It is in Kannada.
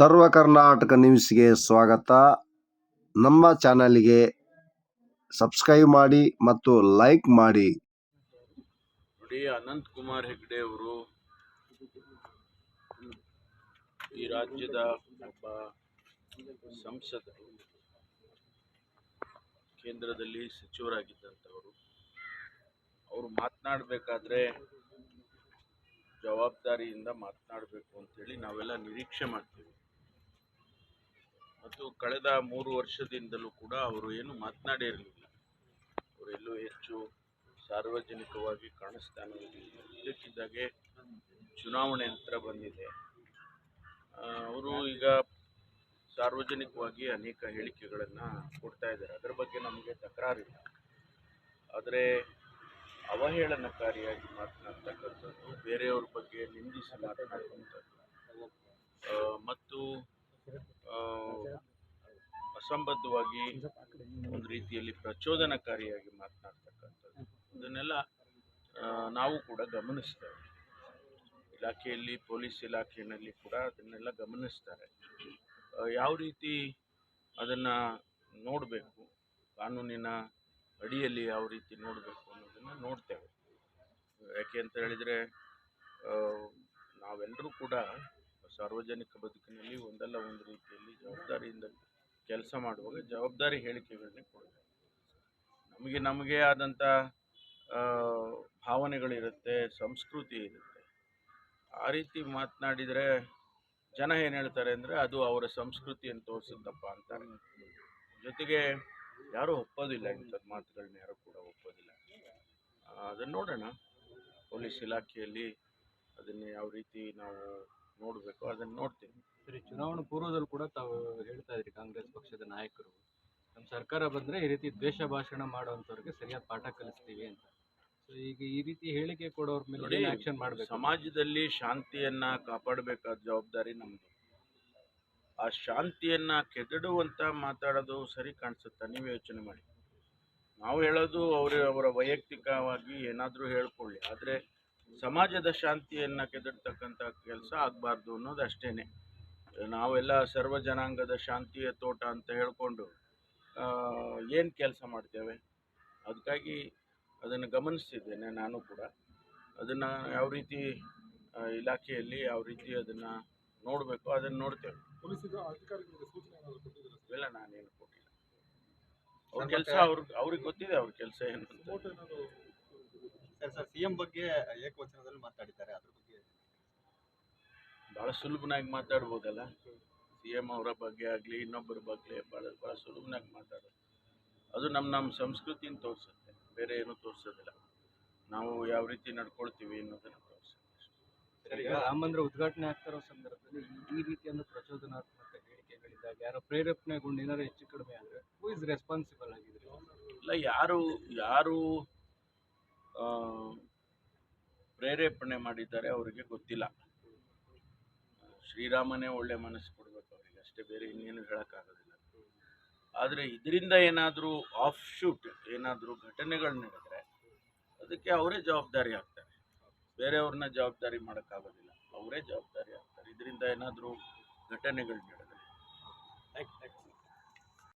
ಸರ್ವ ಕರ್ನಾಟಕ ನ್ಯೂಸ್ಗೆ ಸ್ವಾಗತ. ನಮ್ಮ ಚಾನಲ್ಗೆ ಸಬ್ಸ್ಕ್ರೈಬ್ ಮಾಡಿ ಮತ್ತು ಲೈಕ್ ಮಾಡಿ. ನೋಡಿ ಅನಂತ್ ಕುಮಾರ್ ಹೆಗ್ಡೆ ಅವರು ಈ ರಾಜ್ಯದ ಒಬ್ಬ ಸಂಸದ, ಕೇಂದ್ರದಲ್ಲಿ ಸಚಿವರಾಗಿದ್ದಂಥವರು. ಅವರು ಮಾತನಾಡಬೇಕಾದ್ರೆ ಜವಾಬ್ದಾರಿಯಿಂದ ಮಾತನಾಡಬೇಕು ಅಂತೇಳಿ ನಾವೆಲ್ಲ ನಿರೀಕ್ಷೆ ಮಾಡ್ತೀವಿ. ಮತ್ತು ಕಳೆದ ಮೂರು ವರ್ಷದಿಂದಲೂ ಕೂಡ ಅವರು ಏನು ಮಾತನಾಡಿರಲಿಲ್ಲ. ಅವರೆಲ್ಲೂ ಹೆಚ್ಚು ಸಾರ್ವಜನಿಕವಾಗಿ ಕಾಣಿಸ್ತಾ ಇರಲಿಲ್ಲ. ಇದಕ್ಕಿದ್ದಾಗೆ ಚುನಾವಣೆ ಹತ್ರ ಬಂದಿದೆ. ಅವರು ಈಗ ಸಾರ್ವಜನಿಕವಾಗಿ ಅನೇಕ ಹೇಳಿಕೆಗಳನ್ನು ಕೊಡ್ತಾ ಇದ್ದಾರೆ. ಅದರ ಬಗ್ಗೆ ನಮಗೆ ತಕರಾರಿಲ್ಲ. ಆದರೆ ಅವಹೇಳನಕಾರಿಯಾಗಿ ಮಾತನಾಡ್ತಕ್ಕಂಥದ್ದು, ಬೇರೆಯವ್ರ ಬಗ್ಗೆ ನಿಂದಿಸಿ ಮಾತನಾಡುವಂಥದ್ದು ಮತ್ತು ಅಸಂಬದ್ಧವಾಗಿ ಒಂದು ರೀತಿಯಲ್ಲಿ ಪ್ರಚೋದನಕಾರಿಯಾಗಿ ಮಾತನಾಡ್ತಕ್ಕಂಥದ್ದು. ಇದನ್ನೆಲ್ಲ ನಾವು ಕೂಡ ಗಮನಿಸ್ತೇವೆ. ಇಲಾಖೆಯಲ್ಲಿ ಪೊಲೀಸ್ ಇಲಾಖೆಯಲ್ಲಿ ಕೂಡ ಅದನ್ನೆಲ್ಲ ಗಮನಿಸ್ತಾರೆ. ಯಾವ ರೀತಿ ಅದನ್ನು ನೋಡಬೇಕು ಕಾನೂನಿನ ಅಡಿಯಲ್ಲಿ ಯಾವ ರೀತಿ ನೋಡಬೇಕು ಅನ್ನೋದನ್ನು ನೋಡ್ತೇವೆ. ಯಾಕೆ ಅಂತ ಹೇಳಿದರೆ ನಾವೆಲ್ಲರೂ ಕೂಡ ಸಾರ್ವಜನಿಕ ಬದುಕಿನಲ್ಲಿ ಒಂದಲ್ಲ ಒಂದು ರೀತಿಯಲ್ಲಿ ಜವಾಬ್ದಾರಿಯಿಂದ ಕೆಲಸ ಮಾಡುವಾಗ ಜವಾಬ್ದಾರಿ ಹೇಳಿಕೆಗಳನ್ನೇ ಕೊಡಬೇಕು ನಮಗೆ ನಮಗೆ ಆದಂಥ ಭಾವನೆಗಳಿರುತ್ತೆ, ಸಂಸ್ಕೃತಿ ಇರುತ್ತೆ. ಆ ರೀತಿ ಮಾತನಾಡಿದರೆ ಜನ ಏನು ಹೇಳ್ತಾರೆ ಅಂದರೆ ಅದು ಅವರ ಸಂಸ್ಕೃತಿಯನ್ನು ತೋರಿಸುತ್ತಪ್ಪ ಅಂತಾರೆ ಜೊತೆಗೆ ಯಾರೂ ಒಪ್ಪೋದಿಲ್ಲ ಇಂಥದ್ದು ಮಾತುಗಳನ್ನ, ಯಾರೂ ಕೂಡ ಒಪ್ಪೋದಿಲ್ಲ. ಅದನ್ನು ನೋಡೋಣ. ಪೊಲೀಸ್ ಇಲಾಖೆಯಲ್ಲಿ ಅದನ್ನು ಯಾವ ರೀತಿ ನಾವು ನೋಡಬೇಕು ಅದನ್ನು ನೋಡ್ತೀವಿ. ಸರಿ ಚುನಾವಣಾ ಪೂರ್ವದಲ್ಲಿ ಕೂಡ ತಾವು ಹೇಳ್ತಾ ಇದ್ರಿ ಕಾಂಗ್ರೆಸ್ ಪಕ್ಷದ ನಾಯಕರು. ನಮ್ಮ ಸರ್ಕಾರ ಬಂದ್ರೆ ಈ ರೀತಿ ದ್ವೇಷ ಭಾಷಣ ಮಾಡುವಂತವ್ರಿಗೆ ಸರಿಯಾದ ಪಾಠ ಕಲಿಸ್ತೀವಿ ಅಂತ. ಸೊ ಈಗ ಈ ರೀತಿ ಹೇಳಿಕೆ ಕೊಡೋರ್ ಮೇಲೆ ಆಕ್ಷನ್ ಮಾಡಬೇಕು? ಸಮಾಜದಲ್ಲಿ ಶಾಂತಿಯನ್ನ ಕಾಪಾಡಬೇಕಾದ ಜವಾಬ್ದಾರಿ ನಮ್ಮದು ಆ ಶಾಂತಿಯನ್ನ ಕೆದಡುವಂತ ಮಾತಾಡೋದು ಸರಿ ಕಾಣಿಸುತ್ತಾ? ನೀವೇ ಯೋಚನೆ ಮಾಡಿ. ನಾವು ಹೇಳೋದು ಅವರು ಅವರ ವೈಯಕ್ತಿಕವಾಗಿ ಏನಾದರೂ ಹೇಳ್ಕೊಳ್ಳಿ. ಆದರೆ ಸಮಾಜದ ಶಾಂತಿಯನ್ನು ಕೆದಡ್ತಕ್ಕಂಥ ಕೆಲಸ ಆಗಬಾರ್ದು ಅನ್ನೋದು ಅಷ್ಟೇ ನಾವೆಲ್ಲ ಸರ್ವ ಜನಾಂಗದ ಶಾಂತಿಯ ತೋಟ ಅಂತ ಹೇಳ್ಕೊಂಡು ಏನು ಕೆಲಸ ಮಾಡ್ತೇವೆ? ಅದಕ್ಕಾಗಿ ಅದನ್ನು ಗಮನಿಸ್ತಿದ್ದೇನೆ ನಾನು ಕೂಡ. ಅದನ್ನು ಯಾವ ರೀತಿ ಆ, ಇಲಾಖೆಯಲ್ಲಿ ಯಾವ ರೀತಿ ಅದನ್ನು ನೋಡಬೇಕು ಅದನ್ನು ನೋಡ್ತೇವೆ. ಇಲ್ಲ ನಾನೇನು ಕೊಟ್ಟಿಲ್ಲ. ಅವ್ರ ಕೆಲಸ ಅವ್ರಿಗೆ ಅವ್ರಿಗೆ ಗೊತ್ತಿದೆ ಅವ್ರ ಕೆಲಸ ಏನು ಅಂತ. ಸರ್ ಸರ್ ಸಿಎಂ ಬಗ್ಗೆ ಏಕವಚನದಲ್ಲಿ ಮಾತಾಡಿದ್ದಾರೆ ಅದ್ರ ಬಗ್ಗೆ ಭಾಳ ಸುಲಭನಾಗಿ ಮಾತಾಡ್ಬೋದಲ್ಲ. ಸಿ ಎಂ ಅವರ ಬಗ್ಗೆ ಆಗಲಿ ಇನ್ನೊಬ್ಬರ ಬಗ್ಗೆ ಭಾಳ ಭಾಳ ಸುಲಭನಾಗಿ ಮಾತಾಡೋದು. ಅದು ನಮ್ಮ ನಮ್ಮ ಸಂಸ್ಕೃತಿನ ತೋರಿಸುತ್ತೆ. ಬೇರೆ ಏನೂ ತೋರಿಸೋದಿಲ್ಲ. ನಾವು ಯಾವ ರೀತಿ ನಡ್ಕೊಳ್ತೀವಿ ಅನ್ನೋದನ್ನು ತೋರಿಸುತ್ತೆ. ರಾಮ ಮಂದಿರ ಉದ್ಘಾಟನೆ ಆಗ್ತಿರೋ ಸಂದರ್ಭದಲ್ಲಿ ಈ- ರೀತಿಯ ಪ್ರಚೋದನಾತ್ಮಕ ಹೇಳಿಕೆಗಳಿದ್ದಾಗ ಯಾರೋ ಪ್ರೇರೇಪಣೆಗೊಂಡು ಏನಾದ್ರು ಹೆಚ್ಚು ಕಡಿಮೆ ಆದ್ರೆ ಹೂ ಇಸ್ ರೆಸ್ಪಾನ್ಸಿಬಲ್ ಆಗಿದ್ರೆ? ಇಲ್ಲ ಯಾರು ಯಾರು ಪ್ರೇರೇಪಣೆ ಮಾಡಿದ್ದಾರೆ ಅವರಿಗೆ ಗೊತ್ತಿಲ್ಲ. ಶ್ರೀರಾಮನೇ ಒಳ್ಳೆ ಮನಸ್ಸು ಕೊಡಬೇಕು ಅವರಿಗೆ, ಅಷ್ಟೇ ಬೇರೆ ಇನ್ನೇನು ಹೇಳೋಕ್ಕಾಗೋದಿಲ್ಲ. ಆದರೆ ಇದರಿಂದ ಏನಾದರೂ ಆಫ್ ಶೂಟ್ ಏನಾದರೂ ಘಟನೆಗಳು ನಡೆದರೆ ಅದಕ್ಕೆ ಅವರೇ ಜವಾಬ್ದಾರಿ ಆಗ್ತಾರೆ. ಬೇರೆಯವ್ರನ್ನ ಜವಾಬ್ದಾರಿ ಮಾಡೋಕ್ಕಾಗೋದಿಲ್ಲ, ಅವರೇ ಜವಾಬ್ದಾರಿ ಆಗ್ತಾರೆ. ಇದರಿಂದ ಏನಾದರೂ ಘಟನೆಗಳು ನಡೆದರೆ.